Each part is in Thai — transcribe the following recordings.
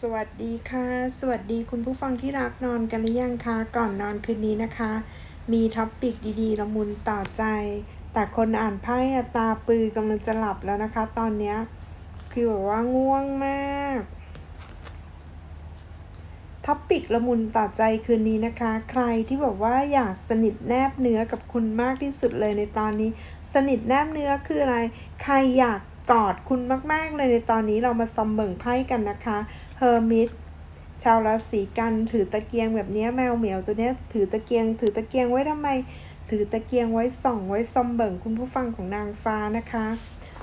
สวัสดีค่ะ สวัสดีคุณผู้ฟังที่รักนอนกันหรือยังคะก่อนนอนคืนนี้นะคะ มีท็อปปิกดีๆละมุนต่อใจ แต่คนอ่านไพ่ตาปือกำลังจะหลับแล้วนะคะ ตอนเนี้ยคือแบบว่าง่วงมากท็อปปิกละมุนต่อใจคืนนี้นะคะ ใครที่บอกว่าอยากสนิทแนบเนื้อกับคุณมากที่สุดเลยในตอนนี้ สนิทแนบเนื้อคืออะไร ใครอยาก กอดคุณมาก ๆ เลยในตอนนี้เรามาซอมเบิ่งไพ่กันนะคะเฮอร์มิตชาวราศีกันถือตะเกียงแบบนี้แมวเหมียวตัวนี้ถือตะเกียง ถือตะเกียงไว้ทำไม ถือตะเกียงไว้ส่องไว้ซอมเบิ่งคุณผู้ฟังของนางฟ้านะคะ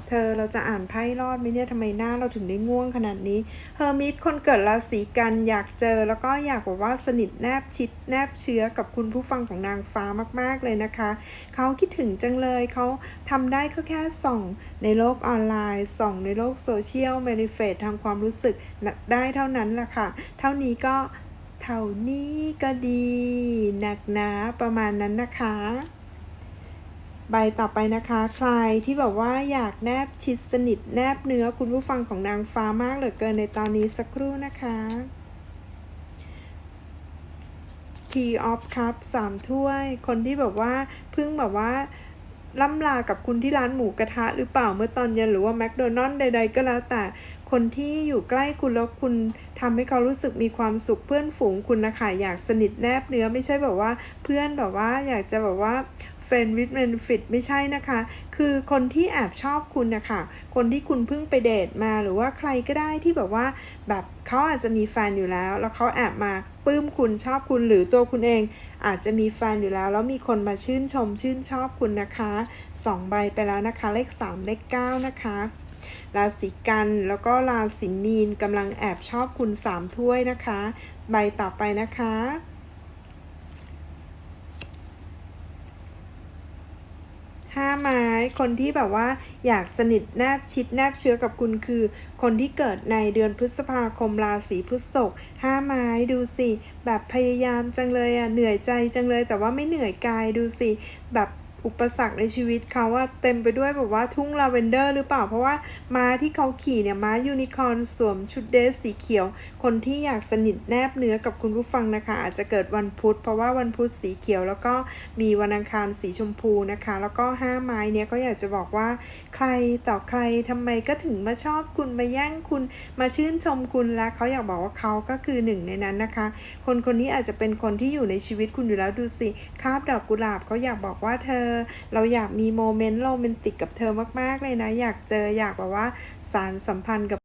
เธอเราจะอ่านไพ่รอดไหมเนี่ยทำไมหน้าเราถึงได้ง่วงขนาดนี้เฮอร์มิตคนเกิดราศีกันอยากเจอ แล้วก็อยากบอกว่าสนิทแนบชิดแนบเชื้อกับคุณผู้ฟังของนางฟ้ามาก ๆ เลยนะคะ เขาคิดถึงจังเลยเขาทำได้ก็แค่ส่องในโลกออนไลน์ ส่องในโลกโซเชียล m a n i f e s t ทางความรู้สึกได้เท่านั้นแหละค่ะ เท่านี้ก็เท่านี้ก็ดีหนักหนาประมาณนั้นนะคะ ใบต่อไปนะคะ ใครที่แบบว่าอยากแนบชิดสนิทแนบเนื้อคุณผู้ฟังของนางฟ้ามากเหลือเกินในตอนนี้สักครู่นะคะ Tea of Cup สามถ้วย คนที่แบบว่าเพิ่งแบบว่าล่ำลากับคุณที่ร้านหมูกระทะหรือเปล่าเมื่อตอนเย็นหรือว่าแมคโดนัลล์ใด ๆ ก็แล้วแต่คนที่อยู่ใกล้คุณแล้วคุณทำให้เขารู้สึกมีความสุขเพื่อนฝูงคุณนะคะอยากสนิทแนบเนื้อไม่ใช่แบบว่าเพื่อนแบบว่าอยากจะแบบว่า f r i e n d with benefit ไม่ใช่นะคะ คือคนที่แอบชอบคุณนะคะคนที่คุณเพิ่งไปเดทมาหรือว่าใครก็ได้ที่แบบว่า แบบเขาอาจจะมีแฟนอยู่แล้ว แล้วเขาแอบมาปลื้มคุณชอบคุณหรือตัวคุณเอง อาจจะมีแฟนอยู่แล้ว แล้วมีคนมาชื่นชมชื่นชอบคุณนะคะ 2 ใบไปแล้วนะคะ เลข 3 เลข 9 นะคะราศีกันแล้วก็ราศีมีนกำลังแอบชอบคุณ 3 ถ้วยนะคะ ใบต่อไปนะคะ ห้าไม้คนที่แบบว่าอยากสนิทแนบชิดแนบเชื้อกับคุณคือ คนที่เกิดในเดือนพฤษภาคมราศีพฤษภห้าไม้ดูสิ แบบพยายามจังเลยอะเหนื่อยใจจังเลย แต่ว่าไม่เหนื่อยกายดูสิ แบบ อุปสรรคในชีวิตเขาว่าเต็มไปด้วยแบบว่าทุ่งลาเวนเดอร์หรือเปล่า เพราะว่าม้าที่เขาขี่เนี่ยม้ายูนิคอร์นสวมชุดเดรสสีเขียว คนที่อยากสนิทแนบเนื้อกับคุณผู้ฟังนะคะ อาจจะเกิดวันพุธ เพราะว่าวันพุธสีเขียว แล้วก็มีวันอังคารสีชมพูนะคะ แล้วก็ห้าไม้เนี่ยก็อยากจะบอกว่าใครต่อใครทำไมก็ถึงมาชอบคุณมาแย่งคุณมาชื่นชมคุณและเขาอยากบอกว่าเขาก็คือหนึ่งในนั้นนะคะ คนคนนี้อาจจะเป็นคนที่อยู่ในชีวิตคุณอยู่แล้วดูสิคาบดอกกุหลาบเขาอยากบอกว่าเธออ เราอยากมีโมเมนต์โรแมนติกกับเธอมากๆเลยนะ อยากเจออยากแบบว่าสารสัมพันธ์กับ